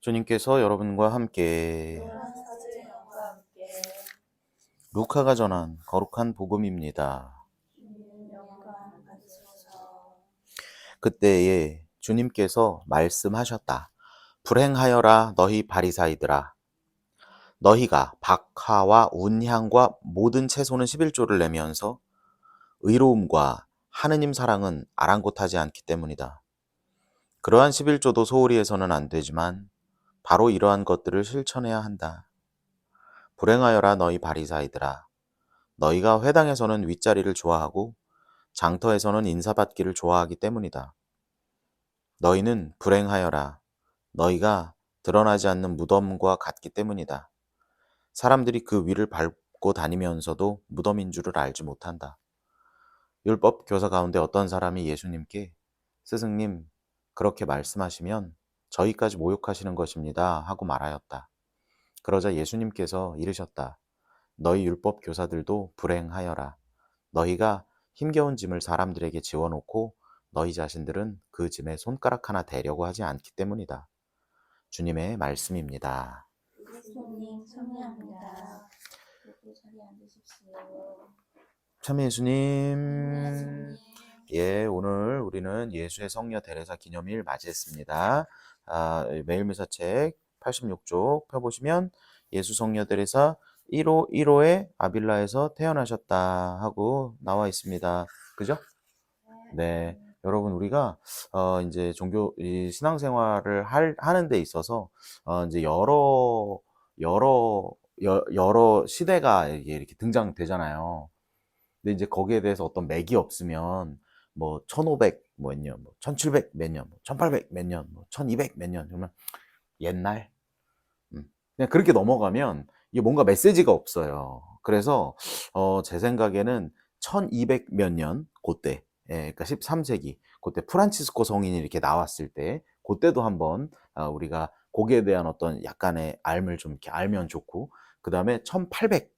주님께서 여러분과 함께 루카가 전한 거룩한 복음입니다. 그때에 주님께서 말씀하셨다. 불행하여라 너희 바리사이들아. 너희가 박하와 운향과 모든 채소는 11조를 내면서 의로움과 하느님 사랑은 아랑곳하지 않기 때문이다. 그러한 11조도 소홀히 해서는 안 되지만 바로 이러한 것들을 실천해야 한다. 불행하여라 너희 바리사이들아. 너희가 회당에서는 윗자리를 좋아하고 장터에서는 인사받기를 좋아하기 때문이다. 너희는 불행하여라. 너희가 드러나지 않는 무덤과 같기 때문이다. 사람들이 그 위를 밟고 다니면서도 무덤인 줄을 알지 못한다. 율법 교사 가운데 어떤 사람이 예수님께 스승님 그렇게 말씀하시면 저희까지 모욕하시는 것입니다 하고 말하였다. 그러자 예수님께서 이르셨다. 너희 율법 교사들도 불행하여라. 너희가 힘겨운 짐을 사람들에게 지워놓고 너희 자신들은 그 짐에 손가락 하나 대려고 하지 않기 때문이다. 주님의 말씀입니다. 예수님 참여합니다. 참 예수님. 예, 오늘 우리는 예수의 성녀 데레사 기념일 맞이했습니다. 아, 매일미사 책 86쪽 펴보시면 예수 성녀 데레사 1호 1호에 아빌라에서 태어나셨다 하고 나와 있습니다. 그죠? 네. 여러분 우리가 어 이제 종교 이 신앙생활을 할 하는 데 있어서 어 이제 여러 여러 여, 여러 시대가 이렇게 등장되잖아요. 근데 이제 거기에 대해서 어떤 맥이 없으면 뭐 1500 몇 년, 뭐. 1700 몇 년, 뭐. 1800 몇 년, 뭐. 1200 몇 년, 그러면 옛날? 음, 그냥 그렇게 넘어가면 이게 뭔가 메시지가 없어요. 그래서 어, 제 생각에는 1200 몇 년 그때 예, 그러니까 13세기 그때 프란치스코 성인이 이렇게 나왔을 때 그때도 한번 아, 우리가 거기에 대한 어떤 약간의 알을 좀 이렇게 알면 좋고 그 다음에 1800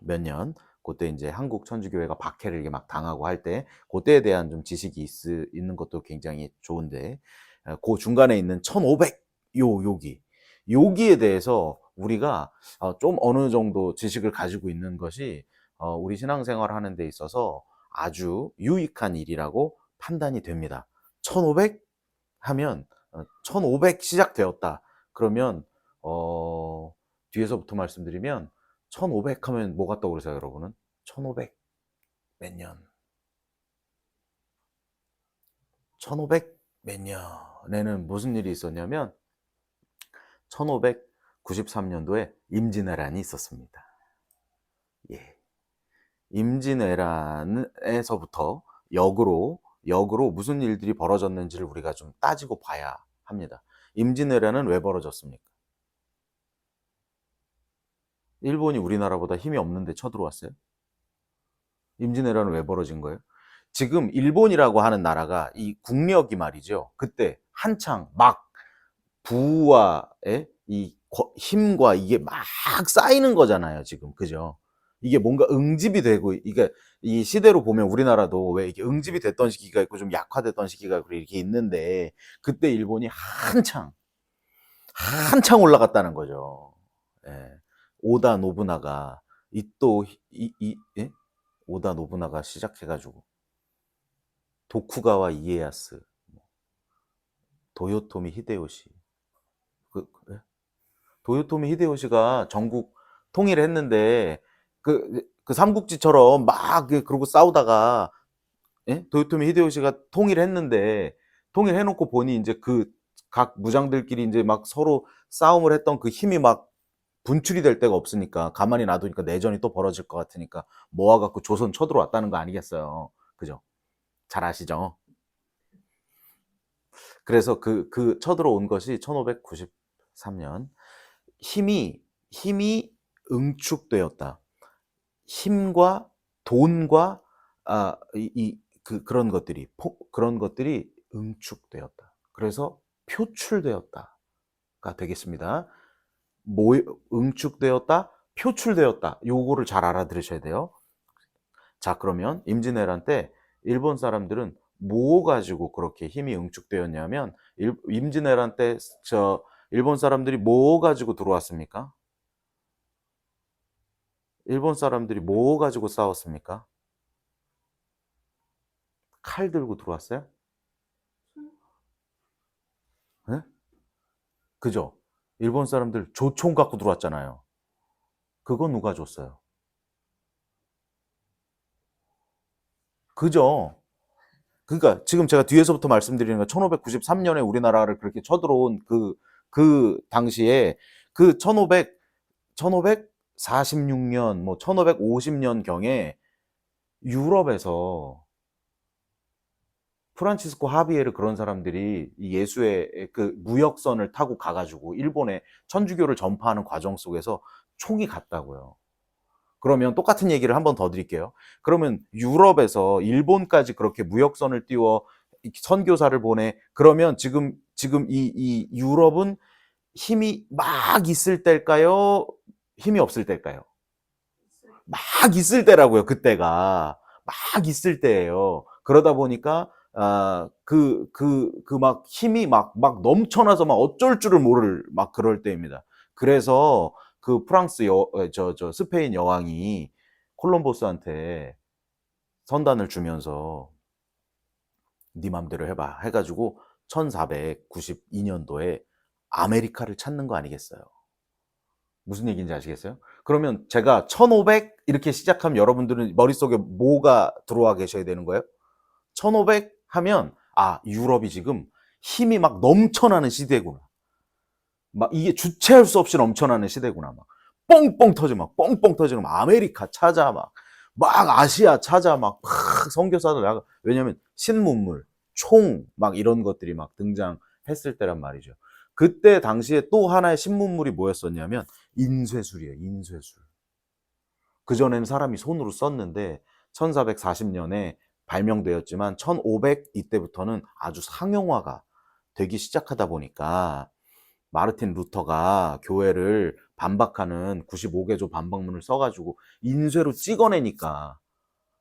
몇 년 그때 이제 한국 천주교회가 박해를 이렇게 막 당하고 할 때 그때에 대한 좀 지식이 있, 있는 것도 굉장히 좋은데 어, 그 중간에 있는 1500요 여기 여기에 대해서 우리가 어, 좀 어느 정도 지식을 가지고 있는 것이 어, 우리 신앙생활 하는 데 있어서 아주 유익한 일이라고 판단이 됩니다. 1500 하면 1500 시작되었다. 그러면 어, 뒤에서부터 말씀드리면 1500 하면 뭐가 떠오르세요, 여러분은? 1500 몇 년? 1500 몇 년에는 무슨 일이 있었냐면 1593년도에 임진왜란이 있었습니다. 예. 임진왜란에서부터 역으로 역으로 무슨 일들이 벌어졌는지를 우리가 좀 따지고 봐야 합니다. 임진왜란은 왜 벌어졌습니까? 일본이 우리나라보다 힘이 없는데 쳐들어왔어요? 임진왜란은 왜 벌어진 거예요? 지금 일본이라고 하는 나라가 이 국력이 말이죠. 그때 한창 막 부와의 이 힘과 이게 막 쌓이는 거잖아요. 지금 그죠? 이게 뭔가 응집이 되고 이게 이 시대로 보면 우리나라도 왜 이게 응집이 됐던 시기가 있고 좀 약화됐던 시기가 이렇게 있는데 그때 일본이 한창 한창 올라갔다는 거죠. 예. 오다 노부나가 이또이이 예? 오다 노부나가 시작해가지고 도쿠가와 이에야스, 뭐, 도요토미 히데요시, 그, 예? 도요토미 히데요시가 전국 통일했는데 그, 그 삼국지처럼 막 그러고 싸우다가 예? 도요토미 히데요시가 통일했는데 통일해놓고 보니 이제 그 각 무장들끼리 이제 막 서로 싸움을 했던 그 힘이 막 분출이 될 데가 없으니까 가만히 놔두니까 내전이 또 벌어질 것 같으니까 모아갖고 조선 쳐들어왔다는 거 아니겠어요. 그죠? 잘 아시죠? 그래서 그, 그 쳐들어온 것이 1593년. 힘이, 힘이 응축되었다. 힘과 돈과, 아, 이, 이 그, 그런 것들이, 포, 그런 것들이 응축되었다. 그래서 표출되었다가 되겠습니다. 모, 응축되었다, 표출되었다. 요거를 잘 알아들으셔야 돼요. 자, 그러면 임진왜란 때 일본 사람들은 뭐 가지고 그렇게 힘이 응축되었냐면 임진왜란 때 저 일본 사람들이 뭐 가지고 들어왔습니까? 일본 사람들이 뭐 가지고 싸웠습니까? 칼 들고 들어왔어요? 네? 그죠? 일본 사람들 조총 갖고 들어왔잖아요. 그거 누가 줬어요? 그죠? 그러니까 지금 제가 뒤에서부터 말씀드리는 건 1593년에 우리나라를 그렇게 쳐들어온 그, 그 당시에 그 1500, 1546년, 뭐 1550년 경에 유럽에서 프란치스코 하비에르 그런 사람들이 이 예수의 그 무역선을 타고 가가지고 일본에 천주교를 전파하는 과정 속에서 총이 갔다고요. 그러면 똑같은 얘기를 한 번 더 드릴게요. 그러면 유럽에서 일본까지 그렇게 무역선을 띄워 선교사를 보내 그러면 지금 지금 이, 이 유럽은 힘이 막 있을 때일까요? 힘이 없을 때일까요? 막 있을 때라고요. 그때가 막 있을 때예요. 그러다 보니까 아, 그, 그, 그 막 힘이 막, 막 넘쳐나서 막 어쩔 줄을 모를 막 그럴 때입니다. 그래서 그 프랑스 여, 어, 저, 저, 스페인 여왕이 콜럼버스한테 선단을 주면서 네 맘대로 해봐. 해가지고 1492년도에 아메리카를 찾는 거 아니겠어요? 무슨 얘기인지 아시겠어요? 그러면 제가 1500 이렇게 시작하면 여러분들은 머릿속에 뭐가 들어와 계셔야 되는 거예요? 1500 하면 아 유럽이 지금 힘이 막 넘쳐나는 시대구나. 막 이게 주체할 수 없이 넘쳐나는 시대구나. 막 뻥뻥 터지고 막 뻥뻥 터지고 막 아메리카 찾아 막 막 아시아 찾아 막, 막 선교사들 나가 왜냐면 신문물, 총 막 이런 것들이 막 등장했을 때란 말이죠. 그때 당시에 또 하나의 신문물이 뭐였었냐면 인쇄술이에요. 인쇄술. 그 전에는 사람이 손으로 썼는데 1440년에 발명되었지만 1500 이때부터는 아주 상용화가 되기 시작하다 보니까 마르틴 루터가 교회를 반박하는 95개조 반박문을 써가지고 인쇄로 찍어내니까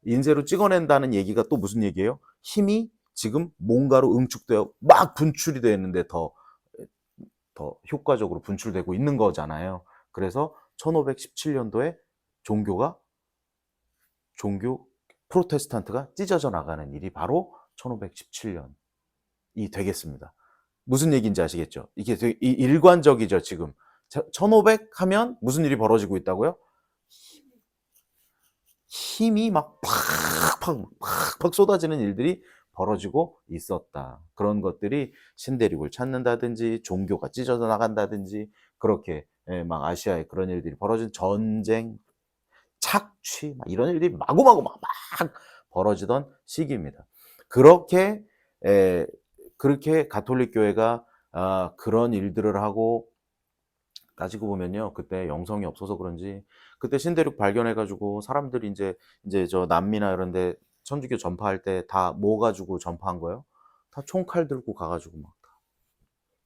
인쇄로 찍어낸다는 얘기가 또 무슨 얘기예요? 힘이 지금 뭔가로 응축되어 막 분출이 되는데 더, 더 효과적으로 분출되고 있는 거잖아요. 그래서 1517년도에 종교가 종교 프로테스탄트가 찢어져 나가는 일이 바로 1517년이 되겠습니다. 무슨 얘기인지 아시겠죠? 이게 되게 일관적이죠, 지금. 1500 하면 무슨 일이 벌어지고 있다고요? 힘이 막 팍팍 팍팍 쏟아지는 일들이 벌어지고 있었다. 그런 것들이 신대륙을 찾는다든지 종교가 찢어져 나간다든지 그렇게 예, 막 아시아에 그런 일들이 벌어진 전쟁, 착취 막 이런 일들이 마구마구 막, 막 벌어지던 시기입니다. 그렇게 에, 그렇게 가톨릭 교회가 아, 그런 일들을 하고 따지고 보면요 그때 영성이 없어서 그런지 그때 신대륙 발견해가지고 사람들이 이제 이제 저 남미나 이런데 천주교 전파할 때다뭐 가지고 전파한 거예요? 다 총칼 들고 가가지고 막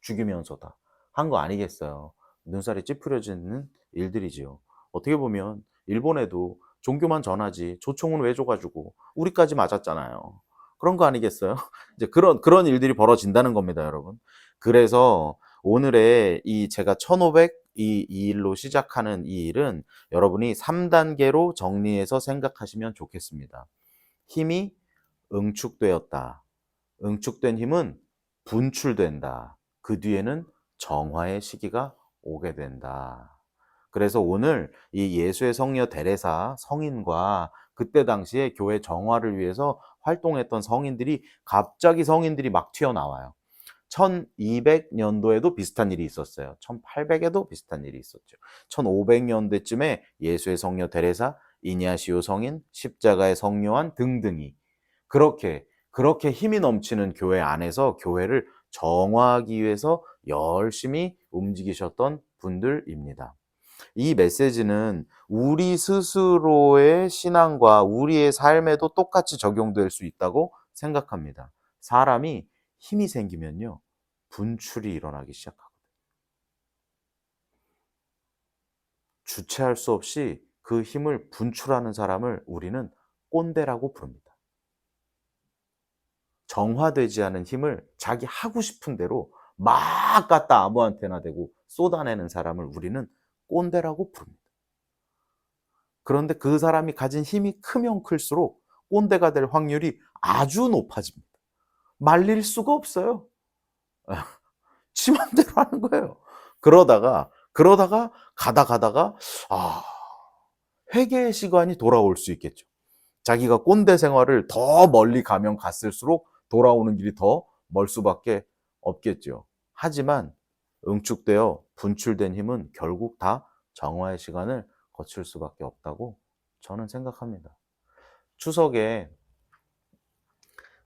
죽이면서 다 한 거 아니겠어요? 눈살이 찌푸려지는 일들이지요. 어떻게 보면 일본에도 종교만 전하지 조총은 왜 줘가지고 우리까지 맞았잖아요. 그런 거 아니겠어요? 이제 그런 그런 일들이 벌어진다는 겁니다, 여러분. 그래서 오늘의 이 제가 1500 이, 이 일로 시작하는 이 일은 여러분이 3단계로 정리해서 생각하시면 좋겠습니다. 힘이 응축되었다. 응축된 힘은 분출된다. 그 뒤에는 정화의 시기가 오게 된다. 그래서 오늘 이 예수의 성녀 데레사 성인과 그때 당시에 교회 정화를 위해서 활동했던 성인들이 갑자기 성인들이 막 튀어나와요. 1200년도에도 비슷한 일이 있었어요. 1800에도 비슷한 일이 있었죠. 1500년대쯤에 예수의 성녀 데레사, 이니아시오 성인, 십자가의 성요한 등등이 그렇게 그렇게 힘이 넘치는 교회 안에서 교회를 정화하기 위해서 열심히 움직이셨던 분들입니다. 이 메시지는 우리 스스로의 신앙과 우리의 삶에도 똑같이 적용될 수 있다고 생각합니다. 사람이 힘이 생기면요, 분출이 일어나기 시작하거든요. 주체할 수 없이 그 힘을 분출하는 사람을 우리는 꼰대라고 부릅니다. 정화되지 않은 힘을 자기 하고 싶은 대로 막 갖다 아무한테나 대고 쏟아내는 사람을 우리는 꼰대라고 부릅니다. 그런데 그 사람이 가진 힘이 크면 클수록 꼰대가 될 확률이 아주 높아집니다. 말릴 수가 없어요. 지 맘대로 하는 거예요. 그러다가 그러다가 가다 가다가 아 회개의 시간이 돌아올 수 있겠죠. 자기가 꼰대 생활을 더 멀리 가면 갔을수록 돌아오는 길이 더 멀 수밖에 없겠죠. 하지만 응축되어 분출된 힘은 결국 다 정화의 시간을 거칠 수밖에 없다고 저는 생각합니다. 추석에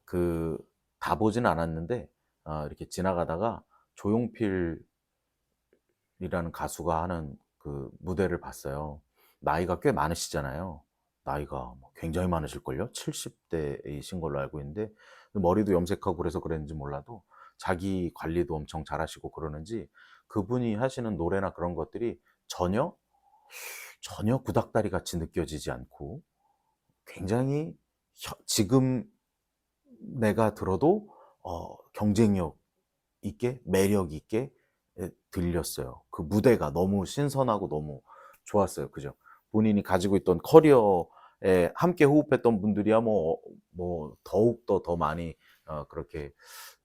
그 다 보진 않았는데 아, 이렇게 지나가다가 조용필이라는 가수가 하는 그 무대를 봤어요. 나이가 꽤 많으시잖아요. 나이가 뭐 굉장히 많으실걸요? 70대이신 걸로 알고 있는데 머리도 염색하고 그래서 그랬는지 몰라도 자기 관리도 엄청 잘하시고 그러는지 그분이 하시는 노래나 그런 것들이 전혀 전혀 구닥다리 같이 느껴지지 않고 굉장히 혀- 지금 내가 들어도 어, 경쟁력 있게 매력 있게 예, 들렸어요. 그 무대가 너무 신선하고 너무 좋았어요. 그죠? 본인이 가지고 있던 커리어에 함께 호흡했던 분들이야 뭐, 뭐 더욱 더 더 많이 어, 그렇게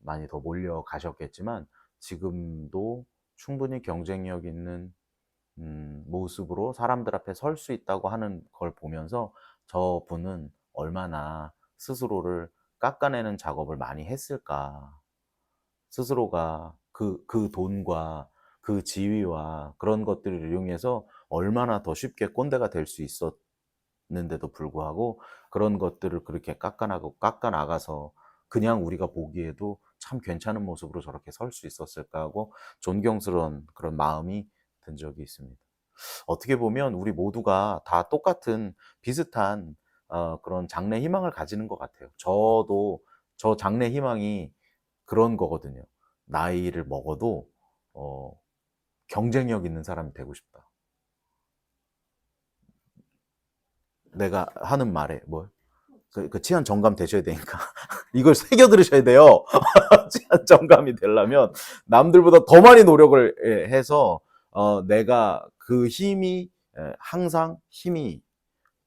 많이 더 몰려 가셨겠지만 지금도 충분히 경쟁력 있는 음, 모습으로 사람들 앞에 설 수 있다고 하는 걸 보면서 저 분은 얼마나 스스로를 깎아내는 작업을 많이 했을까. 스스로가 그, 그 돈과 그 지위와 그런 것들을 이용해서 얼마나 더 쉽게 꼰대가 될 수 있었는데도 불구하고 그런 것들을 그렇게 깎아나고 깎아나가서 그냥 우리가 보기에도 참 괜찮은 모습으로 저렇게 설 수 있었을까 하고 존경스러운 그런 마음이 든 적이 있습니다. 어떻게 보면 우리 모두가 다 똑같은 비슷한 어, 그런 장래 희망을 가지는 것 같아요. 저도 저 장래 희망이 그런 거거든요. 나이를 먹어도 어, 경쟁력 있는 사람이 되고 싶다. 내가 하는 말에 뭐 그, 그 치안 정감 되셔야 되니까 이걸 새겨 들으셔야 돼요. 치안 정감이 되려면 남들보다 더 많이 노력을 예, 해서 어, 내가 그 힘이 예, 항상 힘이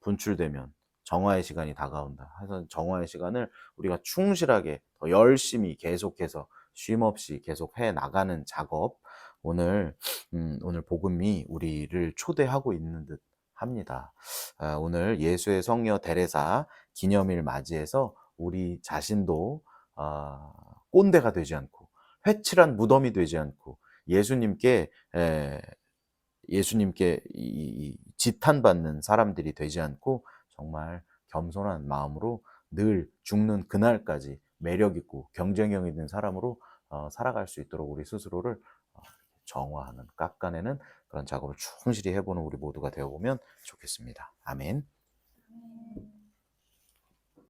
분출되면 정화의 시간이 다가온다. 그래서 정화의 시간을 우리가 충실하게 더 열심히 계속해서 쉼 없이 계속 해 나가는 작업 오늘 음, 오늘 복음이 우리를 초대하고 있는 듯 합니다. 아, 오늘 예수의 성녀 데레사 기념일 맞이해서 우리 자신도 아, 꼰대가 되지 않고 회칠한 무덤이 되지 않고 예수님께 에, 예수님께 지탄받는 사람들이 되지 않고 정말 겸손한 마음으로 늘 죽는 그날까지 매력 있고 경쟁력 있는 사람으로 어, 살아갈 수 있도록 우리 스스로를 어, 정화하는 깎아내는 그런 작업을 충실히 해보는 우리 모두가 되어보면 좋겠습니다. 아멘.